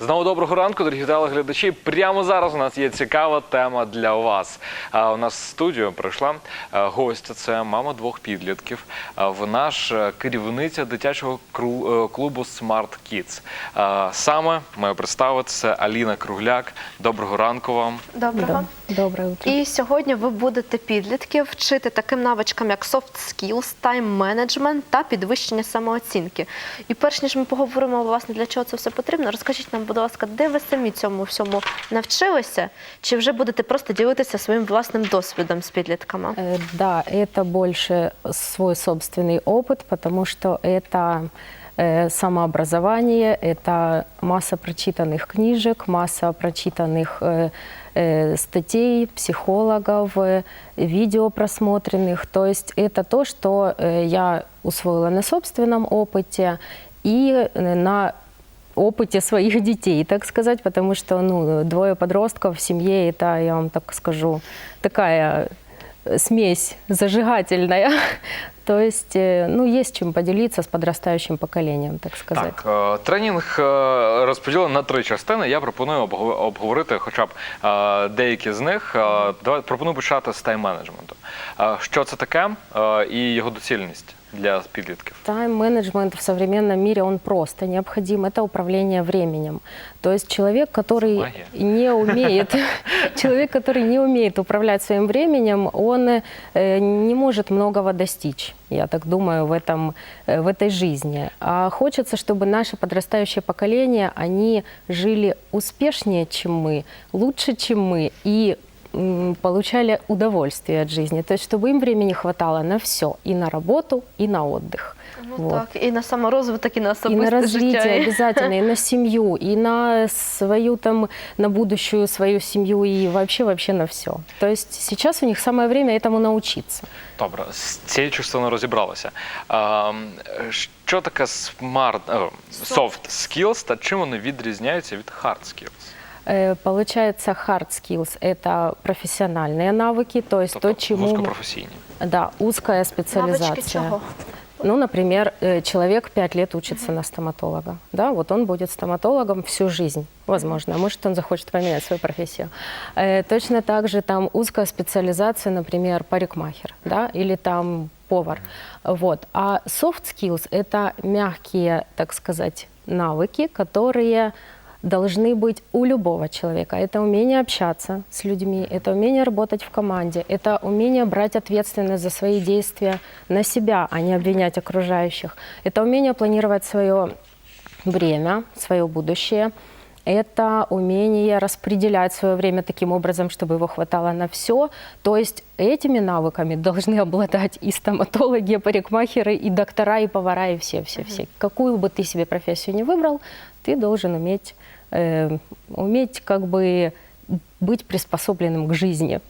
Знову доброго ранку, дорогі телеглядачі. Прямо зараз у нас є цікава тема для вас. А, У нас в студію прийшла гостя. Це мама двох підлітків. Вона ж е, керівниця дитячого е, клубу Smart Kids. Саме маю представити це Аліна Кругляк. Доброго ранку вам. Доброго. Доброе утро. І сьогодні ви будете підлітків вчити таким навичкам, як soft skills, тайм менеджмент та підвищення самооцінки. І перш ніж ми поговоримо, власне, для чого це все потрібно, розкажіть нам, будь ласка, де ви самі цьому всьому навчилися? Чи вже будете просто ділитися своїм власним досвідом з підлітками? Э, Да, это больше свой собственный опыт, потому что это э, самообразование, это масса прочитанных книжек, масса прочитанных э, э, статей, психологов, э, видео просмотренных. То есть это то, что э, я усвоила на собственном опыте и э, на опыте своих детей, так сказать, потому что ну, двое подростков в семье, это, я вам так скажу, такая э, смесь зажигательная. То есть, э, ну, есть чем поделиться с подрастающим поколением, так сказать. Так, е, тренінг е, розподілений на три частини. Я пропоную обговорити хоча б е, деякі з них. Е, Давай пропоную почати з тайм-менеджменту. Е, Що це таке е, і його доцільність для підлітків? Тайм-менеджмент в современном мире, он просто необходим. Это управление временем. То есть человек, который Магия. не умеет, человек, который не умеет управлять своим временем, он э, не может многого достичь, я так думаю, в, этом, э, в этой жизни. А хочется, чтобы наше подрастающее поколение, они жили успешнее, чем мы, лучше, чем мы, и м, получали удовольствие от жизни. То есть, чтобы им времени хватало на все, и на работу, и на отдых. Ну Вот. так, і на саморозвиток, і на И особисте на развитие життя. обязательно, и на семью, и на свою там, на будущую свою семью, и вообще, вообще на все. То есть сейчас у них самое время этому научиться. Добре, з цією частиною розібралися. Е, Що таке smart, е, soft skills та чим вони відрізняються від hard skills? Э, Получается, hard skills – это профессиональные навыки, то есть Тобто то, чему… вузькопрофесійні. Да, узкая специализация. Навички? Ну, например, э, человек пять лет учится на стоматолога. Да, вот он будет стоматологом всю жизнь, возможно. А может, он захочет поменять свою профессию. Э, Точно так же там узкая специализация, например, парикмахер, да, или там повар. Вот. А soft skills – это мягкие, так сказать, навыки, которые должны быть у любого человека. Это умение общаться с людьми, это умение работать в команде, это умение брать ответственность за свои действия на себя, а не обвинять окружающих. Это умение планировать свое время, свое будущее. Это умение распределять свое время таким образом, чтобы его хватало на все. То есть этими навыками должны обладать и стоматологи, и парикмахеры, и доктора, и повара, и все-все-все. Какую бы ты себе профессию не выбрал, ты должен уметь, э, уметь как бы быть приспособленным к жизни.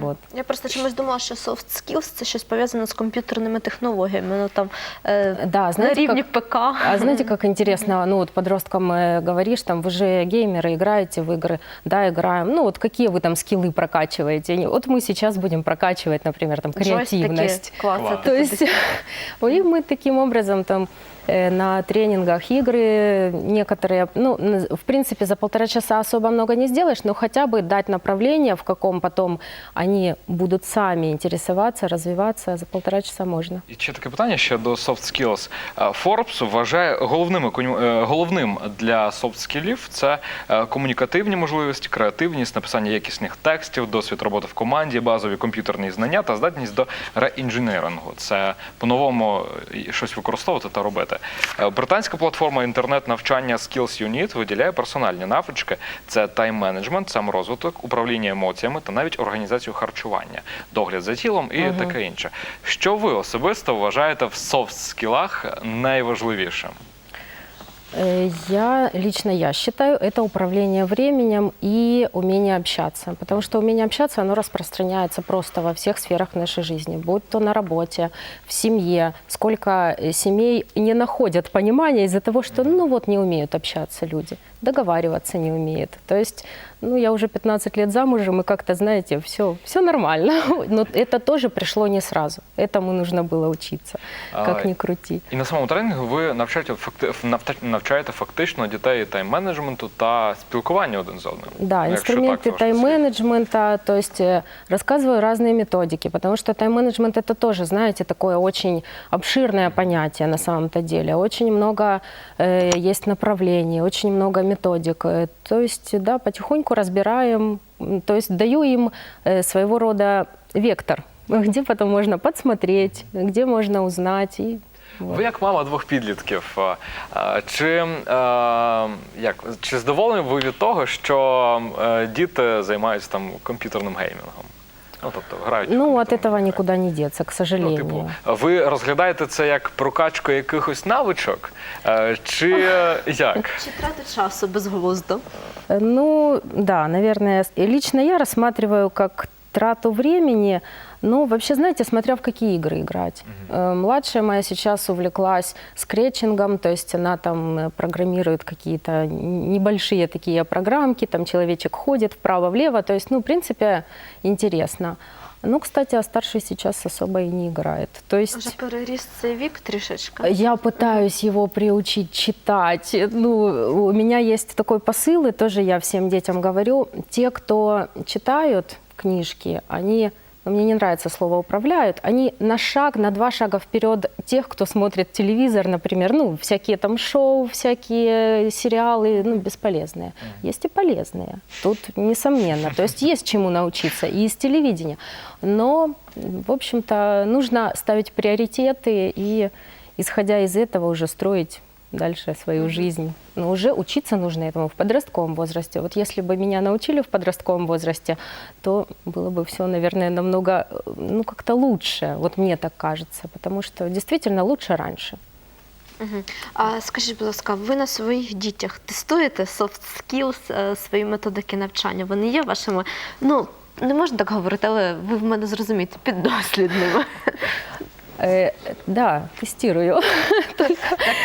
Вот. Я просто чомусь думала, що soft skills – це щось пов'язане з комп'ютерними технологіями. Ну там е, Да, знаете, на рівні как- ПК. А знаете, как интересно, ну вот подросткам э, говоришь, там, вы же геймеры, играете в игры, да, играем, ну вот какие вы там скиллы прокачиваете? Они- Вот мы сейчас будем прокачивать, например, там, креативность. Джойстики, клас, Клас. це То есть и мы таким образом там э, на тренингах игры некоторые, ну, н- в принципе, за полтора часа особо много не сделаешь, но хотя бы дать направление, в каком потом они будут сами интересоваться, развиваться, за полтора часа можно. І ще таке питання щодо soft skills. Е, Forbes вважає головними коню- е, головним для soft скілів це е, комунікативні можливості, креативність, написання якісних текстів, досвід роботи в команді, базові комп'ютерні знання та здатність до реінженерингу. Це по-новому е, щось використовувати та робити. Е, Британська платформа інтернет-навчання Skills Unit виділяє персональні навички: це тайм-менеджмент, саморозвиток, управління емоціями та навіть організацію харчування, догляд за тілом і таке інше. Що ви особисто вважаєте в софт-скілах найважливішим? Э, Я лично я считаю, это управление временем и умение общаться. Потому что умение общаться, оно распространяется просто во всех сферах нашей жизни. Будь то на работе, в семье. Сколько э, семей не находят понимания из-за того, что ну вот не умеют общаться люди. Договариваться не умеют. То есть, ну я уже 15 лет замужем, и как-то, знаете, все, все нормально. Но это тоже пришло не сразу. Этому нужно было учиться, как А, ни крути. І на самому тренінгу ви навчаєте факти- навта- навчаєте фактично дітей тайм-менеджменту та спілкування один з одним. Да, Ну, якщо инструменты так трошки тайм-менеджмента, то есть э, рассказываю разные методики, потому что тайм-менеджмент это тоже, знаете, такое очень обширное понятие на самом-то деле. Очень много э, есть направлений, очень много методик. Э, То есть, да, потихоньку разбираем, то есть даю им э, своего рода вектор, где потом можно подсмотреть, где можно узнать. И вот. Ви як мама двох підлітків, чи, як, чи задоволені ви від того, що е, діти займаються там комп'ютерним геймінгом? Ну, тобто грають. Ну, от этого нікуди не діться, к Ну, сожалению. типу, ви розглядаєте це як прокачку якихось навичок? Е, Чи е, як? Чи тратить часу безглуздо? Э, Ну, да, наверное, лично я рассматриваю как трату времени. Ну, вообще, знаете, смотря в какие игры играть. Э, Младшая моя сейчас увлеклась скретчингом, то есть она там э, программирует какие-то н- небольшие такие программки, там человечек ходит вправо-влево, то есть, ну, в принципе, интересно. Ну, кстати, а старший сейчас особо и не играет. То есть... Вже переріс цей вік трішечки. Я пытаюсь его приучить читать. Ну, у меня есть такой посыл, и тоже я всем детям говорю. Те, кто читают книжки, они, ну, мне не нравится слово «управляют», они на шаг, на два шага вперед тех, кто смотрит телевизор, например, ну, всякие там шоу, всякие сериалы, ну, бесполезные. Есть и полезные, тут несомненно. То есть есть чему научиться и из телевидения. Но, в общем-то, нужно ставить приоритеты и, исходя из этого, уже строить дальше свою жизнь. Но уже учиться нужно этому в подростковом возрасте. Вот если бы меня научили в подростковом возрасте, то было бы все, наверное, намного, э, ну, как-то лучше. Вот мне так кажется. Потому что действительно лучше раньше. Мгм. А скажіть, будь ласка, ви на своїх дітях тестуєте soft skills, е, свої методики навчання? Вони є вашими, ну, не можна так говорити, але ви в мене зрозумієте, піддослідними. Э, да, тестирую. Так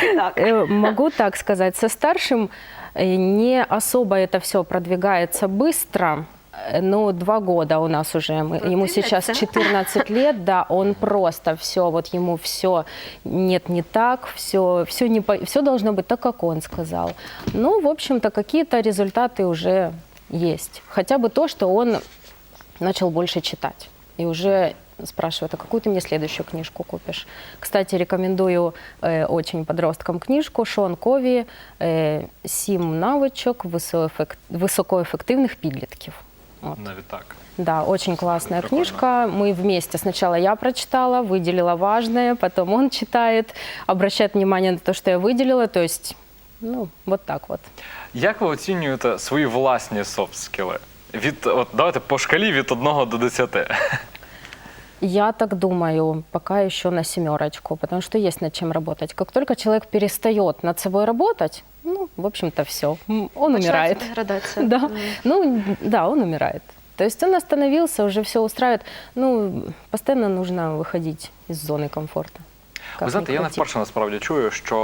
і так. Э, Могу так сказать, со старшим э, не особо это все продвигается быстро. э, Но два года у нас уже, мы- ему сейчас Продвигается. 14 лет, да, он просто все, вот ему все нет не так, все, все, не, по- все должно быть так, как он сказал. Ну, в общем-то, какие-то результаты уже есть. Хотя бы то, что он начал больше читать. И уже спрашивает, а какую ты мне следующую книжку купишь? Кстати, рекомендую э, очень подросткам книжку Шон Кові э, «Сім навичок висоефект- високоефективних підлітків». Вот. Навіть так. Да, очень классная Прикольно. книжка. Мы вместе. Сначала я прочитала, выделила важное, потом он читает, обращает внимание на то, что я выделила. То есть, ну, вот так вот. Як ви оцінюєте свої власні софт-скіли? Від, от, давайте по шкалі від 1 до 10. Я так думаю, пока еще на семерочку, потому что есть над чем работать. Как только человек перестает над собой работать, ну, в общем-то, все, он умирает. Почалася. Да. Ну, да, он умирает. То есть он остановился, уже все устраивает. Ну, постоянно нужно выходить из зоны комфорта. Ви знаєте, я не вперше насправді чую, що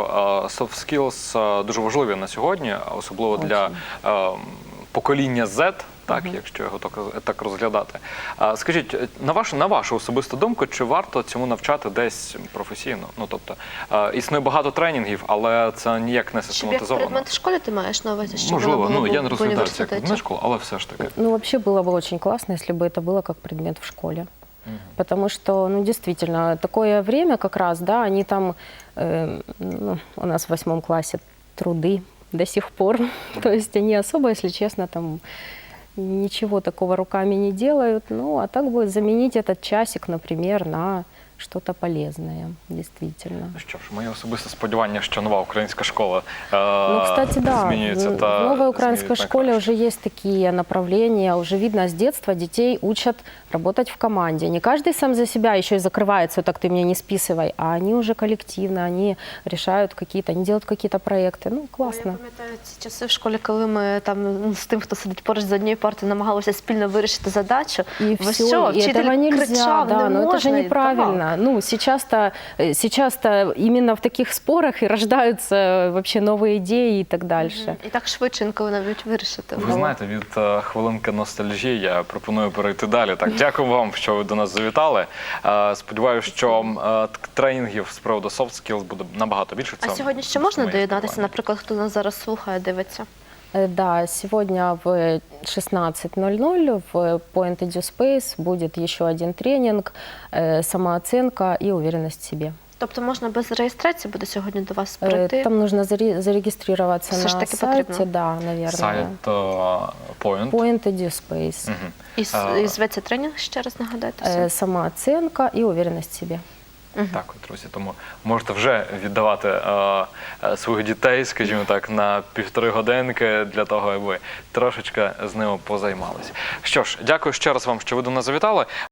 soft skills дуже важливі на сьогодні, особливо для е, покоління Z, так, якщо його так, так розглядати. А скажіть, е, на вашу на вашу особисту думку, чи варто цьому навчати десь професійно? Ну тобто е, існує багато тренінгів, але це ніяк не Щоб як систематизовано. предмет в школі ти маєш на увазі, щоб Можливо, воно було ну я не в розглядаю це як університеті? предмет школи, але все ж таки. Ну, вообще было бы очень классно, если бы это было как предмет в школе. Потому что, ну, действительно, такое время как раз, да, они там, э, ну, у нас в восьмом классе труды до сих пор. То есть они особо, если честно, там ничего такого руками не делают. Ну, а так будет заменить этот часик, например, на что-то полезное, действительно. Ну що ж, моє особисте сподівання, що нова українська школа е, Ну, кстати, да. змінюється В та новой украинской змінюється на школе краще. уже есть такие направления. Уже видно, с детства детей учат работать в команде. Не каждый сам за себя еще и закрывается, так ты мне не списывай, а они уже коллективно, они решают какие-то, они делают какие-то проекты. Ну, Я классно. пам'ятаю ці часи в школі, коли ми там ну, з тим, хто сидить поруч за однією партою, намагалися спільно вирішити задачу. И Ви все, що, и вчитель этого нельзя, кричав, да, не но это же можна, і неправильно. рано. Ну, сейчас-то, э, сейчас-то именно в таких спорах и рождаются вообще новые идеи и так дальше. І так швидше інколи навіть вирішити. Ви знаєте, від е, хвилинки ностальгії я пропоную перейти далі. Так, дякую вам, що ви до нас завітали. Е, Сподіваюся, що е, тренінгів з приводу soft skills буде набагато більше. А сьогодні ще можна моє доєднатися, сподівання. наприклад, хто нас зараз слухає, дивиться? Э, Да, сегодня в 16.00 в Point Edu Space будет еще один тренинг э, «Самооценка и уверенность в себе». Тобто можна без реєстрації буде сьогодні до вас Э, прийти? Там нужно заре- зарегистрироваться Все ж на таки сайте, потрібно. да, наверное. сайт е, Point. Point Edu Space. Мгм. І, с- А, і зветься тренінг ще раз нагадайте. Э, Самооценка и уверенность в себе. Так, от, друзі, тому можете вже віддавати е, е, своїх дітей, скажімо так, на півтори годинки для того, аби трошечки з ними позаймалися. Що ж, дякую ще раз вам, що ви до нас завітали.